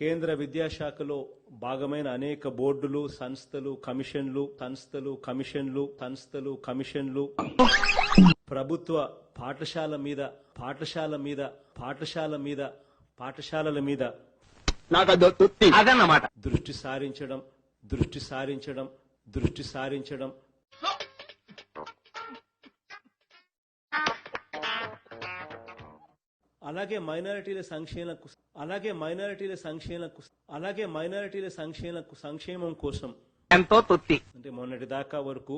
కేంద్ర విద్యాశాఖలో భాగమైన అనేక బోర్డులు సంస్థలు కమిషన్లు సంస్థలు కమిషన్లు సంస్థలు కమిషన్లు. ప్రభుత్వ పాఠశాల మీద పాఠశాల మీద పాఠశాల మీద పాఠశాలల మీద దృష్టి సారించడం దృష్టి సారించడం దృష్టి సారించడం అలాగే మైనారిటీల సంక్షేమ అలాగే మైనారిటీల సంక్షేమ అలాగే మైనారిటీల సంక్షేమ సంక్షేమం కోసం. ఎంతో తృప్తి. అంటే మొన్నటి దాకా వరకు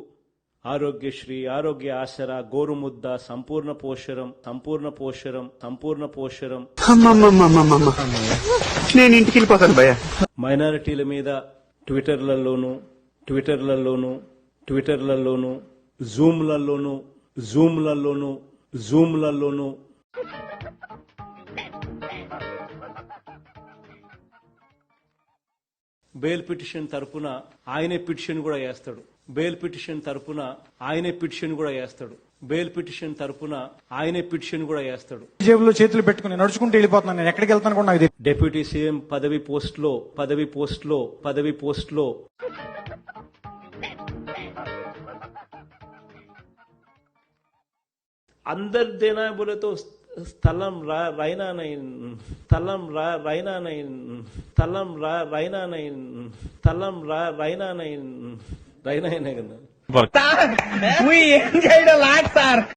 ఆరోగ్యశ్రీ ఆరోగ్య ఆసరా గోరుముద్ద సంపూర్ణ పోషరం సంపూర్ణ పోషరం సంపూర్ణ పోషరం. అమ్మమ్మమ్మమ్మమ్మ. నేను ఇంటికి వెళ్ళిపోతాను భయ్యా. మైనారిటీల మీద ట్విట్టర్లలోను ట్విట్టర్లలోను ట్విట్టర్లలోను జూమ్లలోను జూమ్లలోను జూమ్లలోను. బెయిల్ పిటిషన్ తరపున ఆయనే పిటిషన్ కూడా వేస్తాడు. బెయిల్ పిటిషన్ తరపున ఆయనే పిటిషన్ కూడా వేస్తాడు. బెయిల్ పిటిషన్ తరపున ఆయనే పిటిషన్ కూడా వేస్తాడు. జేబులో చేతులు పెట్టుకుని నడుచుకుంటూ వెళ్ళిపోతున్నాను నేను. ఎక్కడికి వెళ్తాను కూడా నాకు. డిప్యూటీ సీఎం పదవి పోస్ట్లో పదవి పోస్ట్లో పదవి పోస్ట్లో. అందరి దేనా బోలేతో స్థలం రా రైనా ஸ்தலம் ர ரைனானையின் தலம் ர ரைனானையின் தலம் ர ரைனானையின் தலம் ர ரைனானையின் ரைனாயனகன்